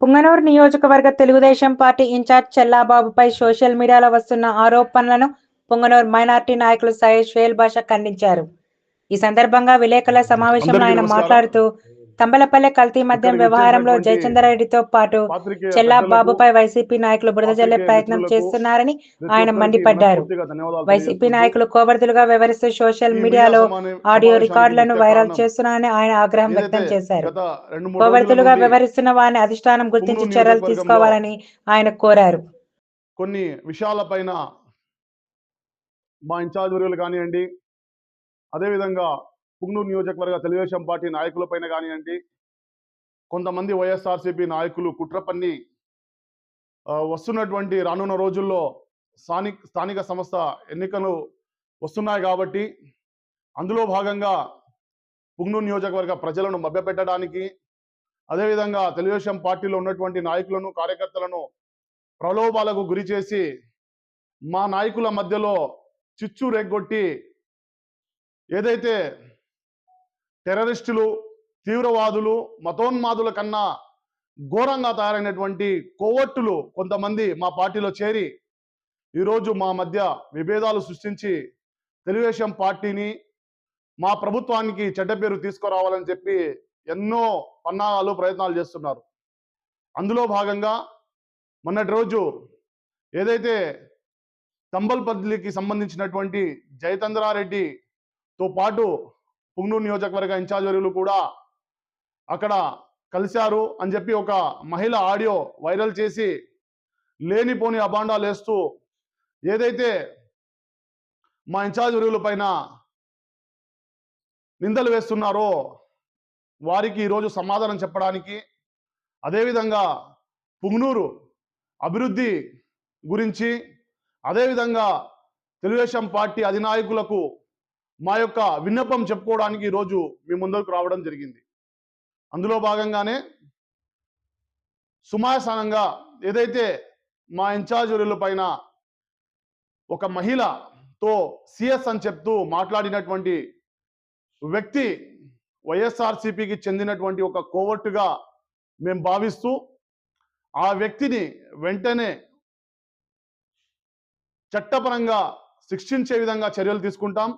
పుంగనూరు నియోజకవర్గ Telugu Desam party incharge చెల్లాబాబుపై social మీడియాలో వస్తున్న ఆరోపణలను పుంగనూరు మైనార్టీ నాయకులు సయ్యద్ షుయేల్ బాషా ఖండించారు ఈ సందర్భంగా విలేకరుల సమావేశంలో ఆయన. మాట్లాడుతూ తంబలపల్లె కల్తీ మద్యం వ్యవహారంలో జయచంద్రారెడ్డితో పాటు చెల్లా బాబుపై వైసీపీ నాయకులు బురద జల్లే ప్రయత్నం చేస్తున్నారని ఆయన మండిపడ్డారు. వైసీపీ నాయకులు కోవర్దులుగా వ్యవహరిస్తూ సోషల్ మీడియాలో ఆడియో రికార్డులను వైరల్ చేస్తున్నారని ఆయన ఆగ్రహం వ్యక్తం చేశారు కోవర్దులుగా వ్యవహరిస్తున్న వారిని అధిష్టానం గుర్తించి చర్యలు తీసుకోవాలని ఆయన కోరారు కొన్ని విషయాలపైన మా ఇన్ఛార్జ్ వర్యులు కానివ్వండి అదేవిధంగా పుంగనూరు నియోజకవర్గ తెలుగుదేశం పార్టీ నాయకులపైన కానివ్వండి కొంతమంది వైఎస్ఆర్సీపీ నాయకులు కుట్రపన్ని వస్తున్నటువంటి రానున్న రోజుల్లో స్థానిక స్థానిక సంస్థ ఎన్నికలు వస్తున్నాయి కాబట్టి అందులో భాగంగా పుంగనూరు నియోజకవర్గ ప్రజలను మభ్యపెట్టడానికి అదేవిధంగా తెలుగుదేశం పార్టీలో ఉన్నటువంటి నాయకులను కార్యకర్తలను ప్రలోభాలకు గురి చేసి మా నాయకుల మధ్యలో చిచ్చు రేగొట్టి ఏదైతే టెర్రరిస్టులు తీవ్రవాదులు మతోన్మాదుల కన్నా ఘోరంగా తయారైనటువంటి కోవట్టులు కొంతమంది మా పార్టీలో చేరి ఈరోజు మా మధ్య విభేదాలు సృష్టించి తెలుగుదేశం పార్టీని మా ప్రభుత్వానికి చెడ్డ పేరు తీసుకురావాలని చెప్పి ఎన్నో పన్నాగాలు ప్రయత్నాలు చేస్తున్నారు. అందులో భాగంగా మొన్నటి రోజు ఏదైతే తంబల్పల్లికి సంబంధించినటువంటి జయచంద్రారెడ్డితో పాటు పుంగనూరు నియోజకవర్గ ఇన్ఛార్జ్ కూడా అక్కడ కలిశారు అని చెప్పి ఒక మహిళ ఆడియో వైరల్ చేసి లేనిపోని అబాండాలు వేస్తూ ఏదైతే మా ఇన్ఛార్జ్ వర్యుల పైన నిందలు వేస్తున్నారో వారికి ఈరోజు సమాధానం చెప్పడానికి అదేవిధంగా పుంగనూరు అభివృద్ధి గురించి అదేవిధంగా తెలుగుదేశం పార్టీ అధినాయకులకు మా యొక్క విన్నపం చెప్పుకోవడానికి ఈరోజు మీ ముందరకు రావడం జరిగింది. అందులో భాగంగానే సుమాయసానంగా ఏదైతే మా ఇన్ఛార్జీల పైన ఒక మహిళతో సిఎస్ అని చెప్తూ మాట్లాడినటువంటి వ్యక్తి వైఎస్ఆర్సిపికి చెందినటువంటి ఒక కోవర్టుగా మేము భావిస్తూ ఆ వ్యక్తిని వెంటనే చట్టపరంగా శిక్షించే విధంగా చర్యలు తీసుకుంటాం.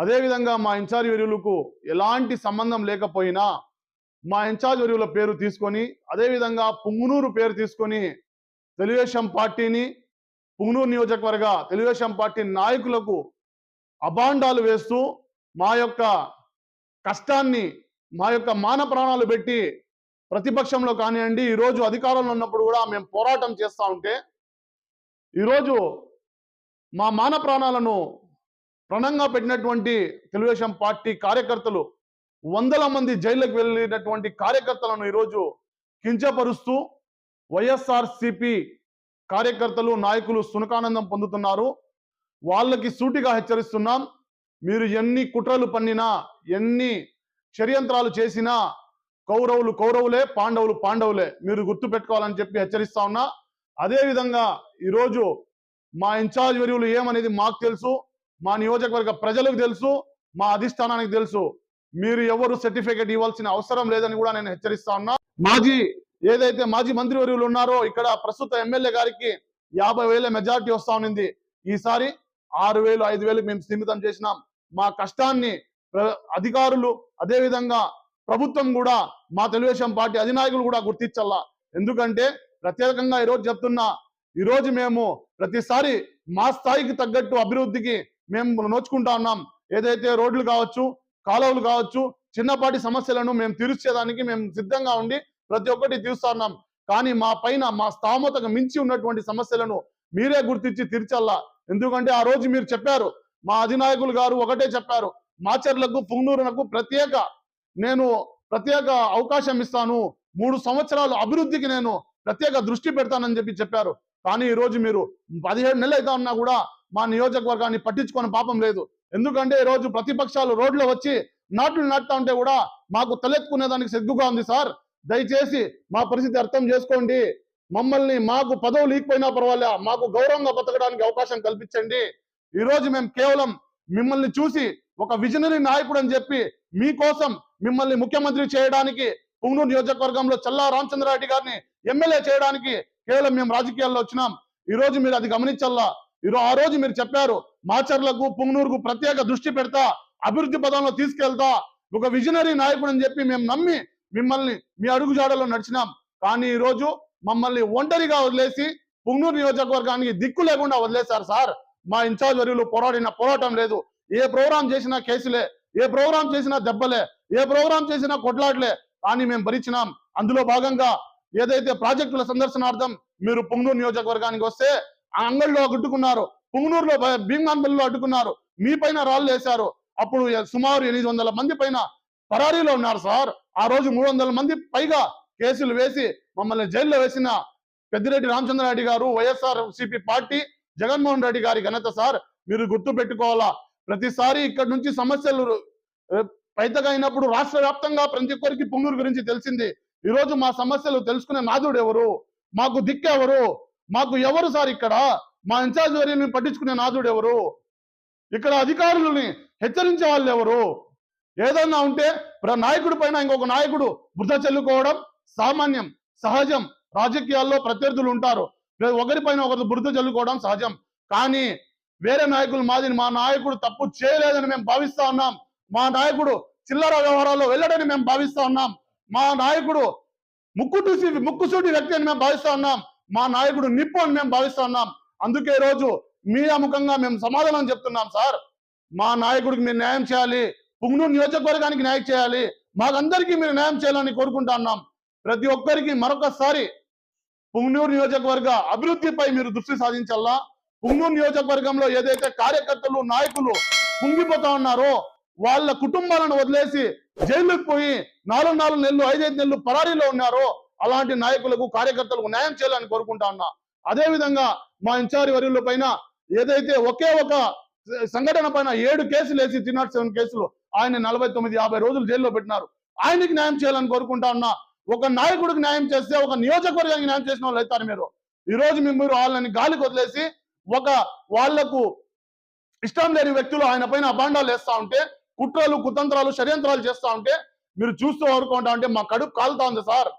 అదేవిధంగా మా ఇన్ఛార్జ్ వర్యులకు ఎలాంటి సంబంధం లేకపోయినా మా ఇన్ఛార్జ్ వర్యుల పేరు తీసుకొని అదేవిధంగా పుంగునూరు పేరు తీసుకొని తెలుగుదేశం పార్టీని పుంగునూరు నియోజకవర్గ తెలుగుదేశం పార్టీ నాయకులకు అభాండాలు వేస్తూ మా యొక్క కష్టాన్ని మా యొక్క మాన ప్రాణాలు పెట్టి ప్రతిపక్షంలో కానివ్వండి ఈరోజు అధికారంలో ఉన్నప్పుడు కూడా మేము పోరాటం చేస్తూ ఉంటే ఈరోజు మా మాన ప్రాణాలను రణంగా పెట్టినటువంటి తెలుగుదేశం పార్టీ కార్యకర్తలు వందల మంది జైళ్ళకు వెళ్ళినటువంటి కార్యకర్తలను ఈరోజు కించపరుస్తూ వైఎస్ఆర్సిపి కార్యకర్తలు నాయకులు సునకానందం పొందుతున్నారు. వాళ్ళకి సూటిగా హెచ్చరిస్తున్నాం. మీరు ఎన్ని కుట్రలు పన్నినా ఎన్ని షడ్యంత్రాలు చేసినా కౌరవులు కౌరవులే పాండవులు పాండవులే. మీరు గుర్తు పెట్టుకోవాలని చెప్పి హెచ్చరిస్తా ఉన్నా. అదేవిధంగా ఈరోజు మా ఇన్ఛార్జ్ వెరువులు ఏమనేది మాకు తెలుసు. మా నియోజకవర్గ ప్రజలకు తెలుసు మా అధిష్టానానికి తెలుసు. మీరు ఎవరు సర్టిఫికేట్ ఇవ్వాల్సిన అవసరం లేదని కూడా నేను హెచ్చరిస్తా ఉన్నా. మాజీ ఏదైతే మాజీ మంత్రివర్యులు ఉన్నారో ఇక్కడ ప్రస్తుత ఎమ్మెల్యే గారికి యాభై వేల మెజారిటీ వస్తా ఉన్నింది. ఈసారి ఆరు వేలు ఐదు వేలు మేము సీమితం చేసినాం. మా కష్టాన్ని అధికారులు అదేవిధంగా ప్రభుత్వం కూడా మా తెలుగుదేశం పార్టీ అధినాయకులు కూడా గుర్తించాలా ఎందుకంటే ప్రత్యేకంగా ఈరోజు చెప్తున్నా ఈరోజు మేము ప్రతిసారి మా స్థాయికి తగ్గట్టు అభివృద్ధికి మేము నోచుకుంటా ఉన్నాం. ఏదైతే రోడ్లు కావచ్చు కాలువలు కావచ్చు చిన్నపాటి సమస్యలను మేము తీర్చేదానికి మేము సిద్ధంగా ఉండి ప్రతి ఒక్కటి తీరుస్తా ఉన్నాం. కానీ మా పైన మా స్థామతకు మించి ఉన్నటువంటి సమస్యలను మీరే గుర్తించి తీర్చల్లా ఎందుకంటే ఆ రోజు మీరు చెప్పారు మా అధినాయకులు గారు ఒకటే చెప్పారు మాచర్లకు పుంగనూరునకు ప్రత్యేక నేను ప్రత్యేక అవకాశం ఇస్తాను. మూడు సంవత్సరాలు అభివృద్ధికి నేను ప్రత్యేక దృష్టి పెడతానని చెప్పి చెప్పారు. కానీ ఈ రోజు మీరు పదిహేడు నెలలు అయితే ఉన్నా కూడా మా నియోజకవర్గాన్ని పట్టించుకొని పాపం లేదు. ఎందుకంటే ఈరోజు రోజు ప్రతిపక్షాలు రోడ్లో వచ్చి నాట్లు నాటుతా ఉంటే కూడా మాకు తలెత్తుకునేదానికి సిగ్గుగా ఉంది సార్. దయచేసి మా పరిస్థితి అర్థం చేసుకోండి. మమ్మల్ని మాకు పదవులు లేకపోయినా పర్వాలే మాకు గౌరవంగా బతకడానికి అవకాశం కల్పించండి. ఈ రోజు మేము కేవలం మిమ్మల్ని చూసి ఒక విజనరీ నాయకుడు అని చెప్పి మీకోసం మిమ్మల్ని ముఖ్యమంత్రి చేయడానికి పుంగనూరు నియోజకవర్గంలో చల్లా రామచంద్రారెడ్డి గారిని ఎమ్మెల్యే చేయడానికి కేవలం మేము రాజకీయాల్లో వచ్చినాం. ఈ రోజు మీరు అది గమనించాలా ఈరోజు ఆ రోజు మీరు చెప్పారు మాచర్లకు పుంగనూరుకు ప్రత్యేక దృష్టి పెడతా అభివృద్ధి పదంలో తీసుకెళ్తా ఒక విజనరీ నాయకుడు అని చెప్పి మేము నమ్మి మిమ్మల్ని మీ అడుగుజాడలో నడిచినాం. కానీ ఈ రోజు మమ్మల్ని ఒంటరిగా వదిలేసి పుంగనూరు నియోజకవర్గానికి దిక్కు లేకుండా వదిలేశారు సార్. మా ఇన్ఛార్జ్ వర్యులు పోరాడిన పోరాటం లేదు. ఏ ప్రోగ్రాం చేసినా కేసులే ఏ ప్రోగ్రాం చేసినా దెబ్బలే ఏ ప్రోగ్రాం చేసినా కొట్లాట్లే కానీ మేము భరించినాం. అందులో భాగంగా ఏదైతే ప్రాజెక్టుల సందర్శనార్థం మీరు పుంగనూరు నియోజకవర్గానికి వస్తే ఆ అంగళ్ళలో అడ్డుకున్నారు. పుంగనూరులో భ- అడ్డుకున్నారు. మీ పైన రాళ్ళు వేశారు. అప్పుడు సుమారు ఎనిమిది వందల మంది పైన పరారీలో ఉన్నారు సార్. ఆ రోజు మూడు వందల మంది పైగా కేసులు వేసి మమ్మల్ని జైల్లో వేసిన పెద్దిరెడ్డి రామచంద్రారెడ్డి గారు YSR CP party Jaganmohan Reddy గారి ఘనత సార్. మీరు గుర్తు పెట్టుకోవాలా? ప్రతిసారి ఇక్కడ నుంచి సమస్యలు ఏ, అయినప్పుడు రాష్ట్ర వ్యాప్తంగా ప్రతి ఒక్కరికి పుంగూరు గురించి తెలిసింది. ఈ రోజు మా సమస్యలు తెలుసుకునే నాదుడు ఎవరు? మాకు దిక్కెవరు మాకు ఎవరు సార్ ఇక్కడ? మా ఇన్ఛార్జ్ వర్యుల్ని పట్టించుకునే నాథుడు ఎవరు? ఇక్కడ అధికారులని హెచ్చరించే వాళ్ళు ఎవరు? ఏదన్నా ఉంటే ప్ర- నాయకుడి పైన ఇంకొక నాయకుడు బుద్ధ చెల్లుకోవడం సామాన్యం సహజం. రాజకీయాల్లో ప్రత్యర్థులు ఉంటారు. ఒకరి ఒకరిపైన ఒకరు బురద చల్లుకోవడం సహజం. కానీ వేరే నాయకులు మాదిరి మా నాయకుడు తప్పు చేయలేదని మేము భావిస్తా ఉన్నాం. మా నాయకుడు చిల్లర వ్యవహారాల్లో వెళ్ళడని మేము భావిస్తా ఉన్నాం. మా నాయకుడు ముక్కుటూసి ముక్కుసూటి వ్యక్తి అని మేము భావిస్తా ఉన్నాం. మా నాయకుడు నిప్పు అని మేము భావిస్తా ఉన్నాం. అందుకే ఈరోజు రోజు అముఖంగా మేము సమాధానం చెప్తున్నాం సార్. మా నాయకుడికి మీరు న్యాయం చేయాలి. పుంగనూరు నియోజకవర్గానికి న్యాయం చేయాలి. మాకందరికీ మీరు న్యాయం చేయాలని కోరుకుంటా ఉన్నాం. ప్రతి ఒక్కరికి మరొకసారి పుంగనూరు నియోజకవర్గ అభివృద్ధిపై మీరు దృష్టి సాధించాలా? పుంగనూరు నియోజకవర్గంలో ఏదైతే కార్యకర్తలు నాయకులు కుంగిపోతా ఉన్నారో వాళ్ళ కుటుంబాలను వదిలేసి జైలుకు పోయి నాలుగు నాలుగు నెలలు ఐదైదు నెలలు పరారీలో ఉన్నారో అలాంటి నాయకులకు కార్యకర్తలకు న్యాయం చేయాలని కోరుకుంటా ఉన్నా. అదే విధంగా మా ఇన్ఛార్జ్ వర్యుల పైన ఏదైతే ఒకే ఒక సంఘటన పైన ఏడు కేసులు వేసి త్రీ నాట్ సెవెన్ కేసులు ఆయన నలభై తొమ్మిది యాభై రోజులు జైల్లో పెట్టినారు. ఆయనకి న్యాయం చేయాలని కోరుకుంటా ఉన్నా. ఒక నాయకుడికి న్యాయం చేస్తే ఒక నియోజకవర్గానికి న్యాయం చేసిన వాళ్ళు అవుతారు మీరు. ఈ రోజు మీరు వాళ్ళని గాలికి వదిలేసి ఒక వాళ్ళకు ఇష్టం లేని వ్యక్తులు ఆయన పైన అభాండాలు వేస్తా ఉంటే కుట్రలు కుతంత్రాలు షడ్యంత్రాలు చేస్తా ఉంటే మీరు చూస్తూ ఊరుకుంటా ఉంటే మా కడుపు కాలుతా ఉంది సార్.